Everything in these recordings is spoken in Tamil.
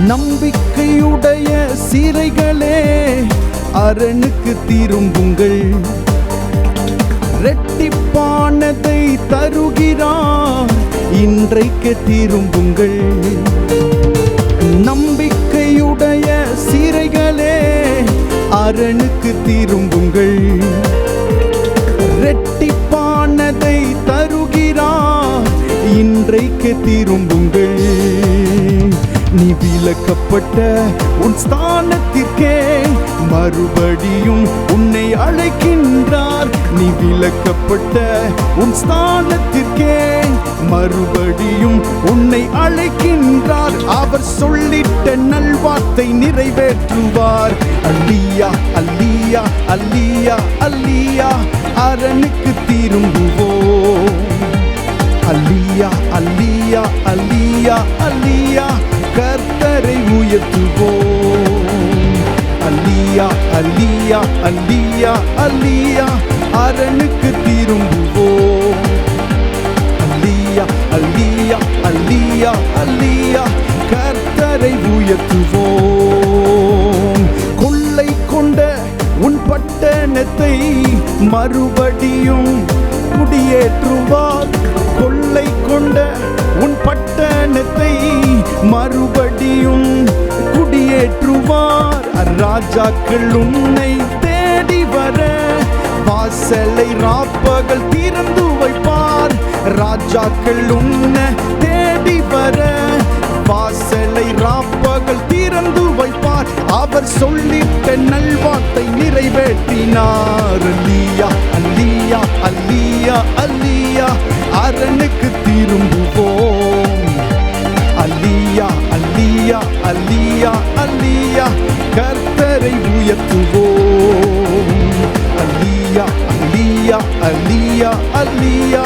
நம்பிக்கையுடைய சீரைகளே அரணுக்கு திரும்புங்கள். ரெட்டிப்பானதை தருகிறார் இன்றைக்கு திரும்புங்கள். நம்பிக்கையுடைய சீரைகளே அரணுக்கு திரும்ப விலக்கப்பட்ட உன் ஸ்தானத்திற்கே மறுபடியும் உன்னை அழைக்கின்றார். நீ விளக்கப்பட்ட உன் ஸ்தானத்திற்கே மறுபடியும் உன்னை அழைக்கின்றார். அவர் சொல்லிட்ட நல்வார்த்தை நிறைவேற்றுவார். அல்லியா அல்லியா அல்லியா அல்லியா அரணுக்கு திரும்புவோம். அல்லியா அல்லியா அல்லியா அல்லியா கரை உயர்த்துவோம். அல்லியா அல்லியா அல்லியா அல்லியா அரணுக்கு திரும்புவோம். அல்லியா அல்லியா அல்லியா அல்லியா கர்த்தரை உயர்த்துவோம். கொள்ளை கொண்ட உன் பட்டணத்தை மறுபடியும் குடியேற்றுவார். ராஜாக்கள் உன்னை தேடி வர. வாசலை ராப்பகல் திறந்து வைப்பார். ராஜாக்கள் உன்னை தேடி வர. வாசலை ராப்பகல் திறந்து வைப்பார். அவர் சொல்லிட்ட நல்வாத்தை நிறைவேற்றினார். அல்லியா அல்லியா அல்லியா அல்லியா அரணுக்கு திரும்புவோம். அல்லியா அல்லியா அல்லியா அல்லியா கர்த்தரை உயர்த்துவோம் அல்லியா அல்லியா அல்லியா அல்லியா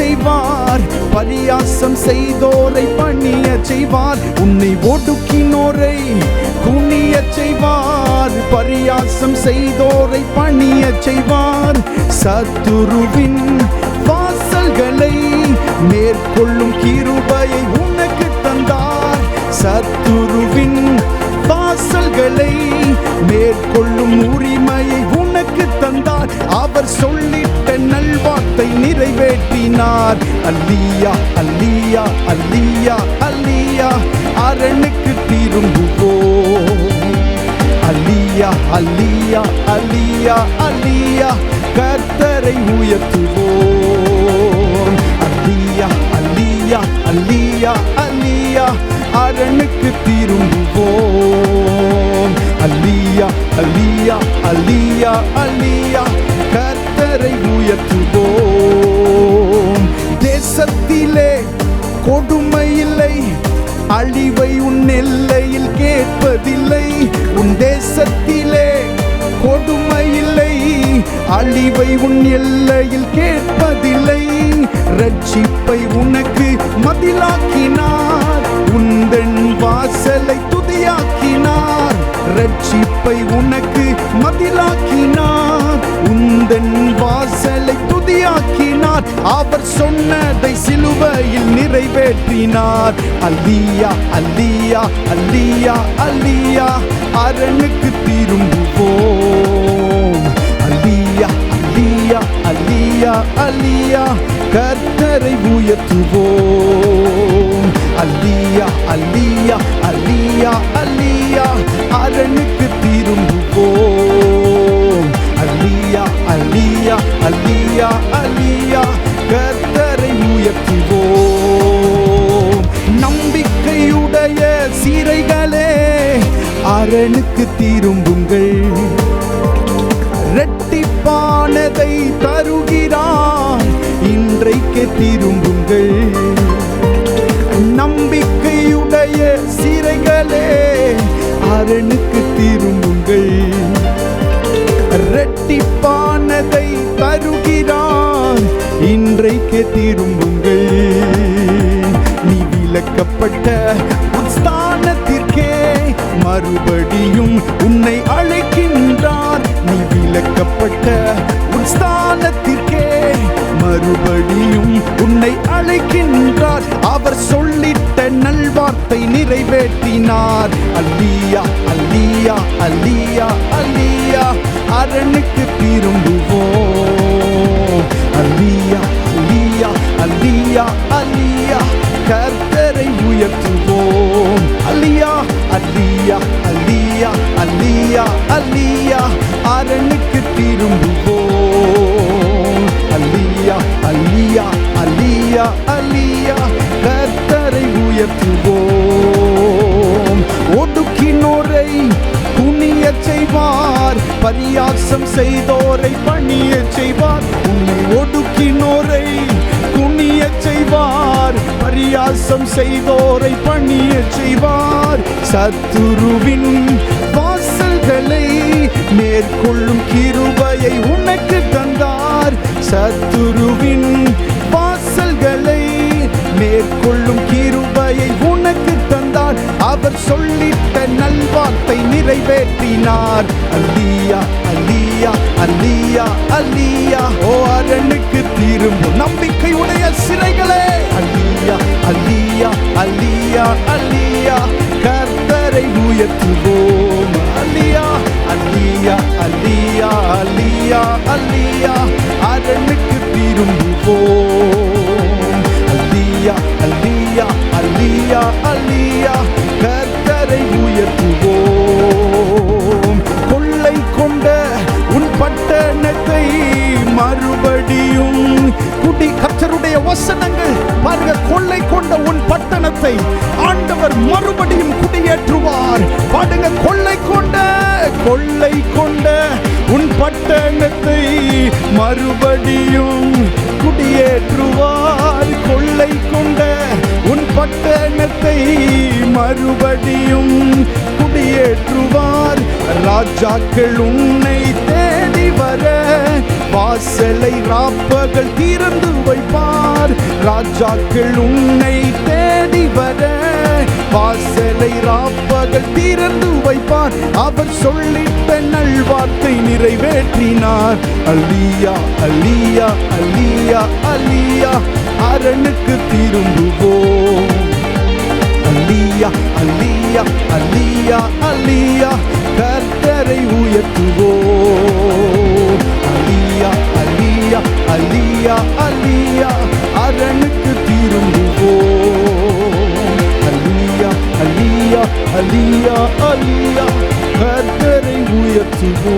செய்வார். பரியாசம் செய்தோரை பணிய செய்வார். உன்னை ஒடுக்கினோரை குனிய செய்வார். பரியாசம் செய்தோரை பணிய செய்வார். சத்துருவின் வாசல்களை மேற்கொள்ளும் கிருபையை உனக்கு தந்தார். சத்துருவின் வாசல்களை மேற்கொள்ளும் உரிமையை உனக்கு தந்தார். அவர் சொல்லி நல்வார்த்தை நிறைவேற்றினார் அல்லியா அல்லியா அல்லியா அல்லியா அரணுக்கு திரும்புவோ அல்லியா அல்லியா அல்லியா அல்லியா கர்த்தரை உயர்த்துவோம் அல்லியா அல்லியா அல்லியா அல்லியா அரணுக்கு திரும்புவோம் அல்லியா அல்லியா அல்லியா அல்லியா கர்த்தரை உயர்த்துவோம் தேசத்திலே கொடுமை இல்லை அழிவை உன் எல்லையில் கேட்பதில்லை. உன் தேசத்திலே கொடுமை இல்லை அழிவை உன் எல்லையில் கேட்பதில்லை. ரட்சிப்பை உனக்கு மதிலாக்கினார். உந்தன் வாசலை துதியாக்கினார் ரட்சிப்பை உனக்கு மதிலாக்கினார். உந்தன் வாசலை துதியாக்கினார். அவர் சொன்னதை சிலுவையில் நிறைவேற்றினார். அல்லியா அல்லியா அல்லியா அல்லியா அரணுக்கு திரும்புவோம். அல்லியா அல்லியா அல்லியா அல்லியா கர்த்தரை உயர்த்துவோம். அல்ல அரணுக்கு திரும்புங்கள். ரெட்டிப்பானதை தருகிறான் இன்றைக்கு திரும்புங்கள். நம்பிக்கையுடைய சிறைகளே அரணுக்கு திரும்புங்கள். ரெட்டிப்பானதை தருகிறான் இன்றைக்கு திரும்புங்கள். நீ விலக்கப்பட்ட மறுபடியும் உன்னை அழைக்கின்றார். நீ விளக்கப்பட்ட உன் ஸ்தானத்திற்கே. மறுபடியும் உன்னை அழைக்கின்றார். அவர் சொல்லிட்ட நல்வார்த்தை நிறைவேற்றினார். அல்லியா அல்லியா அல்லியா அல்லியா. அரணுக்கு தீரும் செய்வார். பரியாசம் செய்தோரை பணிய செய்வார். உன்னை ஒடுக்கினோரை குனிய செய்வார். பரியாசம் செய்தோரை பணிய செய்வார். சத்துருவின் வாசல்களை மேற்கொள்ளும் கிருபையை உனக்கு தந்தார். சத்துருவின் வாசல்களை மேற்கொள்ளும் அவர் சொல்லிட்ட நல்வார்த்தை நிறைவேற்றினார். அல்லியா அல்லியா அல்லியா அல்லியா. ஓ அரணுக்கு திரும்பும் நம்பிக்கையுடைய சிறைகளே. அல்லியா அல்லியா அல்லியா அல்லியா. கர்த்தரை உயர்த்துவோம். அல்லியா அல்லியா அல்லியா அல்லியா அல்லியா. அரணுக்கு திரும்புவோம். பட்டணத்தை மறுபடியும் குடி. கர்த்தருடைய வசனங்கள் பாருங்க கொள்ளை கொண்ட உன் பட்டணத்தை ஆண்டவர் மறுபடியும் குடியேற்றுவார். பாடுங்க கொள்ளை கொண்ட கொள்ளை கொண்ட உன் பட்டணத்தை மறுபடியும் குடியேற்றுவார். கொள்ளை கொண்ட உன் பட்டணத்தை மறுபடியும் குடியேற்றுவார். ராஜாக்கள் உன்னை தே தேடி வர. வாசலை ராப்பகல் திறந்து வைப்பார். ராஜாக்கள் உன்னை தேடி வர. வாசலை ராப்பகல் திறந்து வைப்பார். அவர் சொல்லிட்ட நல்வார்த்தை நிறைவேற்றினார். அல்லியா அல்லியா அல்லியா அல்லியா அரணுக்கு திரும்புவோம். அல்லியா அல்லியா அல்லியா அல்லியா கர்த்தரை உயர்த்துவோ. அல்லியா அல்லியா அல்லியா அல்லியா அரணுக்கு திரும்புவோ. அல்லியா அல்லியா அல்லியா அல்லியா கர்த்தரை உயர்த்துவோ.